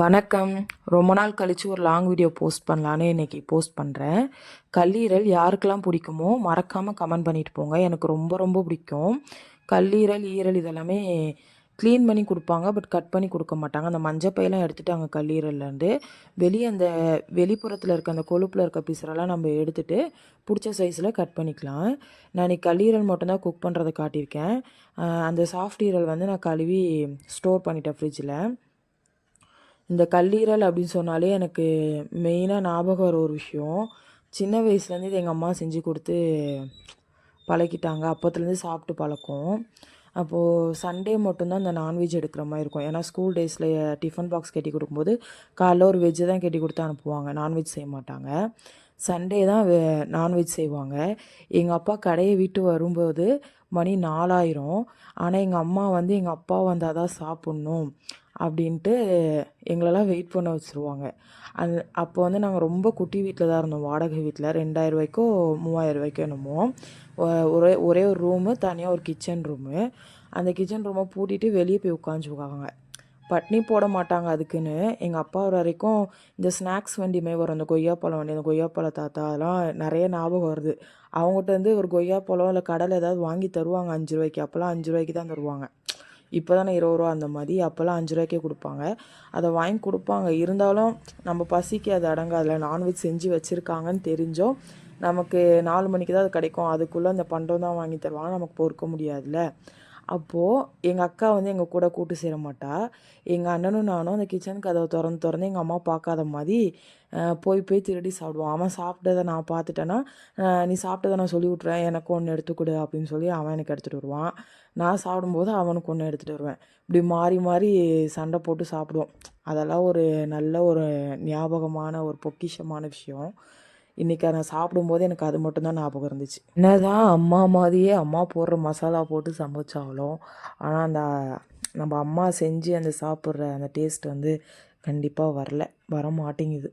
வணக்கம். ரொம்ப நாள் கழித்து ஒரு லாங் வீடியோ போஸ்ட் பண்ணலான்னு இன்றைக்கி போஸ்ட் பண்ணுறேன் கல்லீரல் யாருக்கெல்லாம் பிடிக்குமோ மறக்காமல் கமெண்ட் பண்ணிட்டு போங்க. எனக்கு ரொம்ப ரொம்ப பிடிக்கும். கல்லீரல் ஈரல் இதெல்லாமே க்ளீன் பண்ணி கொடுப்பாங்க பட் கட் பண்ணி கொடுக்க மாட்டாங்க. அந்த மஞ்சப்பையெல்லாம் எடுத்துட்டாங்க கல்லீரல்லேருந்து வெளியே அந்த வெளிப்புறத்தில் இருக்க அந்த கொழுப்பில் இருக்க பீசரெல்லாம் நம்ம எடுத்துகிட்டு பிடிச்ச சைஸில் கட் பண்ணிக்கலாம். நான் இன்றைக்கி கல்லீரல் மட்டும்தான் குக் பண்ணுறதை காட்டியிருக்கேன். அந்த சாஃப்ட் ஈரல் வந்து நான் கழுவி ஸ்டோர் பண்ணிட்டேன் ஃப்ரிட்ஜில் இந்த கல்லீரல் அப்படின்னு சொன்னாலே எனக்கு மெயினாக ஞாபகம் வர ஒரு விஷயம். சின்ன வயசுலேருந்து இது எங்கள் அம்மா செஞ்சு கொடுத்து பழக்கிட்டாங்க அப்போத்துலேருந்து சாப்பிட்டு பழக்கம். அப்போது சண்டே மட்டும்தான் இந்த நான்வெஜ் எடுக்கிற மாதிரி இருக்கும். ஏன்னா ஸ்கூல் டேஸில் டிஃபன் பாக்ஸ் கட்டி கொடுக்கும்போது காலைல ஒரு வெஜ்ஜு தான் கட்டி கொடுத்து அனுப்புவாங்க. நான்வெஜ் செய்ய மாட்டாங்க. சண்டே தான் நான்வெஜ் செய்வாங்க. எங்கள் அப்பா கடையை விட்டு வரும்போது மணி நாலாயிரம். ஆனால் எங்கள் அம்மா வந்து எங்கள் அப்பா வந்தால் தான் சாப்பிட்ணும் அப்படின்ட்டு எங்களெல்லாம் வெயிட் பண்ண வச்சுருவாங்க. அந் அப்போ வந்து நாங்கள் ரொம்ப குட்டி வீட்டில் தான் இருந்தோம். வாடகை வீட்டில் ரெண்டாயிரம் ரூபாய்க்கோ மூவாயிரம் ரூபாய்க்கோ என்னமோ. ஒரே ஒரே ஒரு ரூமு தனியாக ஒரு கிச்சன் ரூமு அந்த கிச்சன் ரூமை பூட்டிட்டு வெளியே போய் உட்காந்துருக்காங்க பட்னி போட மாட்டாங்க அதுக்குன்னு. எங்கள் அப்பா வரைக்கும் இந்த ஸ்நாக்ஸ் வண்டியுமே வரும். அந்த கொய்யாப்பழம் வண்டி அந்த கொய்யாப்பழ தாத்தா அதெல்லாம் நிறைய ஞாபகம் வருது. அவங்ககிட்ட வந்து ஒரு கொய்யாப்பழம் இல்லை கடலை ஏதாவது வாங்கி தருவாங்க. அஞ்சு ரூபாய்க்கு. அப்போல்லாம் அஞ்சு ரூபாய்க்கு தான் தருவாங்க. இப்போ தானே இருபது ரூபா அந்த மாதிரி. அப்போல்லாம் அஞ்சு ரூபாய்க்கே கொடுப்பாங்க. அதை வாங்கி கொடுப்பாங்க. இருந்தாலும் நம்ம பசிக்கு அது அடங்காதுல நான்வெஜ் செஞ்சு வச்சுருக்காங்கன்னு தெரிஞ்சோம் நமக்கு நாலு மணிக்கு தான் அது கிடைக்கும். அதுக்குள்ளே அந்த பண்டம் தான் வாங்கி தருவாங்க. நமக்கு பொறுக்க முடியாதுல்ல. அப்போது எங்கள் அக்கா வந்து எங்கள் கூட கூட்டு சேர மாட்டா. எங்கள் அண்ணனும் நானும் அந்த கிச்சன் கதவை திறந்து திறந்து எங்கள் அம்மா பார்க்காத மாதிரி போய் போய் திருடி சாப்பிடுவான் அவன் சாப்பிட்டதை நான் பார்த்துட்டேன்னா நீ சாப்பிட்டதை நான் சொல்லி விட்றேன் எனக்கு ஒன்று எடுத்துக்கொடு அப்படின்னு சொல்லி அவன் எனக்கு எடுத்துகிட்டு வருவான். நான் சாப்பிடும்போது அவனுக்கு ஒன்று எடுத்துகிட்டு வருவேன். இப்படி மாறி மாறி சண்டை போட்டு சாப்பிடுவோம். அதெல்லாம் ஒரு நல்ல ஒரு ஞாபகமான ஒரு பொக்கிஷமான விஷயம். இன்றைக்கி நான் சாப்பிடும்போது எனக்கு அது மட்டும்தான் ஞாபகம் இருந்துச்சு. என்னதான் அம்மா மாதிரியே அம்மா போடுற மசாலா போட்டு சமைச்சாலும் ஆனால் அந்த நம்ம அம்மா செஞ்சு அந்த சாப்பிட்ற அந்த டேஸ்ட் வந்து கண்டிப்பாக வரல. வர மாட்டேங்குது